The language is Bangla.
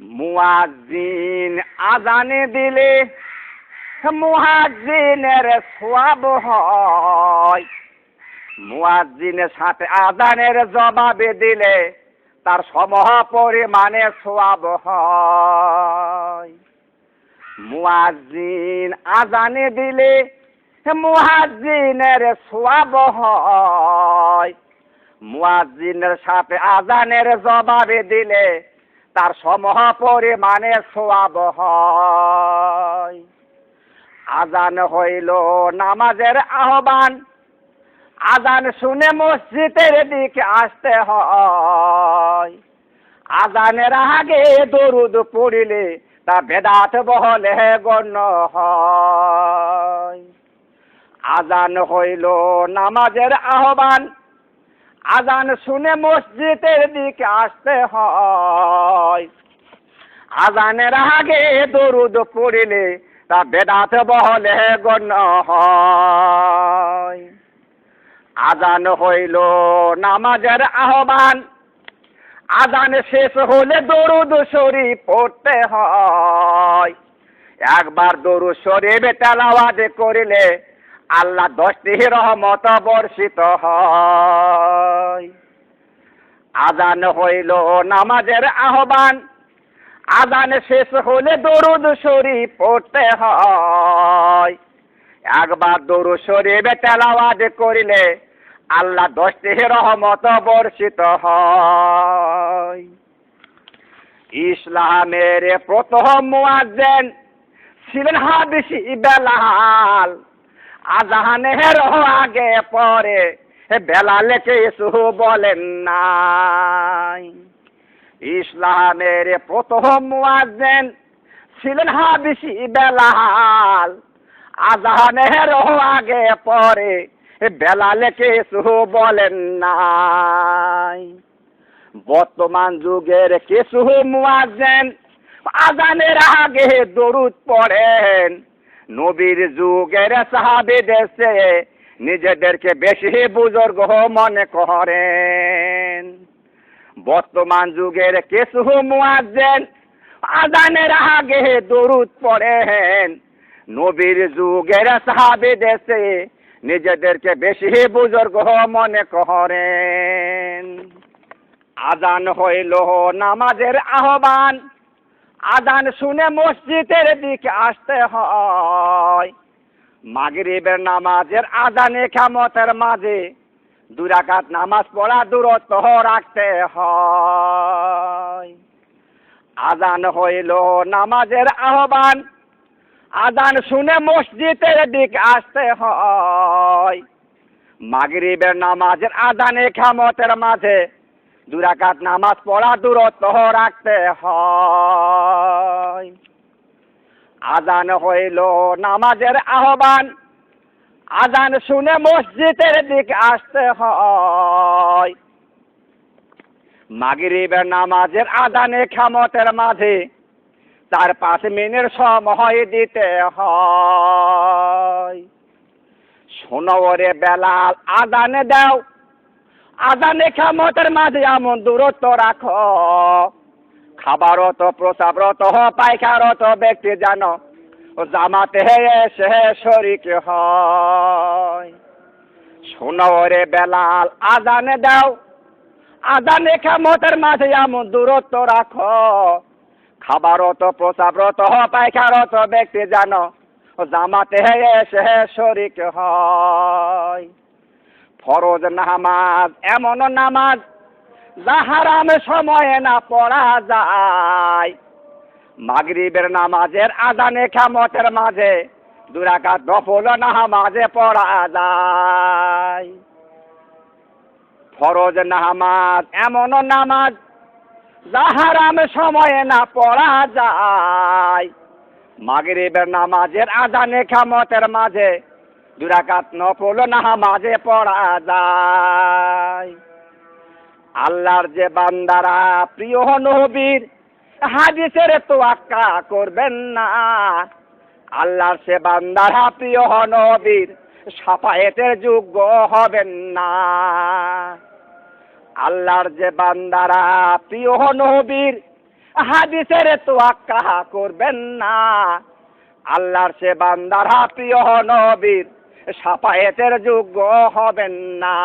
মুয়াজ্জিন আজানে দিলে মুয়াজ্জিনের সোয়াব হয়। মুয়াজ্জিনের সাথে আজানের জবাবে দিলে তার সমহ পরিমাণে সোয়াব হয়। মুয়াজ্জিন আজানে দিলে মুয়াজ্জিনের সোয়াব হয়। মুয়াজ্জিনের সাথে আজানের জবাবে দিলে তার সমহ পরিমাণে সোয়াব হয়। আজান হইল নামাজের আহ্বান। আজান শুনে মসজিদের দিকে আসতে হয়। আজানের আগে দরুদ পড়িলে তা বেদাত বহলে গণ্য হয়। আজান হইল নামাজের আহ্বান। আজান শুনে মসজিদের দিকে আসতে হয়। আজানের আগে দরুদ পড়িলে তা বেদাত বহলে গণ্য হয়। আজান হইল নামাজের আহ্বান। আজান শেষ হলে দরুদ শরীফ পড়তে হয়। একবার দরুদ শরীফ তেলাওয়াজ করিলে আল্লাহ দশটি রহমত বর্ষিত হয়। আজান হইল নামাজের আহ্বান। আজান শেষ হলে দরুদ শরীফ পড়তে হয়। একবার দরুদ শরীফ তেলাওয়াজ করিলে আল্লাহ দশটি রহমত বর্ষিত হয়। ইসলামের প্রথম ছিলেন হাবিসি বেলাল আজানের আগে পরে। বেলালে কিছু বলেন নাই। ইসলামের প্রথম মুয়াজ্জেন ছিলেন হাবিসি বেলাল। আজানের আগে পরে। বেলালে কিছু বলেন নাই। বর্তমান যুগের কিছু মুয়াজ্জেন আজানের আগে দরুদ পড়েন। নবীর যুগের সাহাবি দেশে নিজেদেরকে বেশি বুজুর্গ মনে করেন। বর্তমান যুগের কিছু মুয়াজ্জেন আজানের আগে দরুদ পড়েন। নবীর যুগের সাহাবি দেশে নিজেদেরকে বেশি বুজুর্গ মনে করেন। আজান হইল নামাজের আহ্বান। আজান শুনে মসজিদের দিকে আসতে হয়। মাগরিবের নামাজের আজানে খামতের মাঝে দুরাকাত নামাজ পড়া দূরত্ব রাখতে হয়। আদান হইল নামাজের আহ্বান। আদান শুনে মসজিদের দিকে আসতে হয়। মাগরিবের নামাজের আজানে খামতের মাঝে দুরাকাত নামাজ পড়া দূরত্ব রাখতে হয়। আজান হইল নামাজের আহ্বান। আজান শুনে মসজিদের দিকে আসতে হয়। মাগরিবের নামাজের আজানে খামতের মাঝে তার পাঁচ মিনিট সময় দিতে হয়। শোনো ওরে বেলাল আদানে দাও। আদানে খামতের মাঝে এমন দূরত্ব রাখো। খাবারত প্রসাবরত পায়খারত ব্যক্তি জানো, জামাতে এসে শরিক হয়। শোনো ওরে বেলাল, আদানে দাও। আদানে খামতের মাঝে এমন দূরত্ব রাখো। খাবারত প্রসাবরত পায়খারত ব্যক্তি জানো, জামাতে এসে শরিক হয়। ফরজ নামাজ এমন নামাজ যাহারাম সময়ে না পড়া যায়। মাগরিবের নামাজের আজানে খামতের মাঝে দুরাকা দফল নামাজে পড়া যায়। ফরজ নামাজ এমন নামাজ যাহারাম সময়ে না পড়া যায়। মাগরিবের নামাজের আজানে খামতের মাঝে দুরাকাত নফল নামাজে পড়া যায়। আল্লাহর যে বান্দারা প্রিয় নবীর হাদিসের তো তোয়াক্কা করবেন না। আল্লাহর সে বান্দারা প্রিয় নবীর সাফায়েতের যোগ্য হবেন না। আল্লাহর যে বান্দারা প্রিয় নবীর হাদিসের তো তোয়াক্কা করবেন না। আল্লাহর সে বান্দারা প্রিয় নবীর সাপায়েতের যোগ্য হবেন না।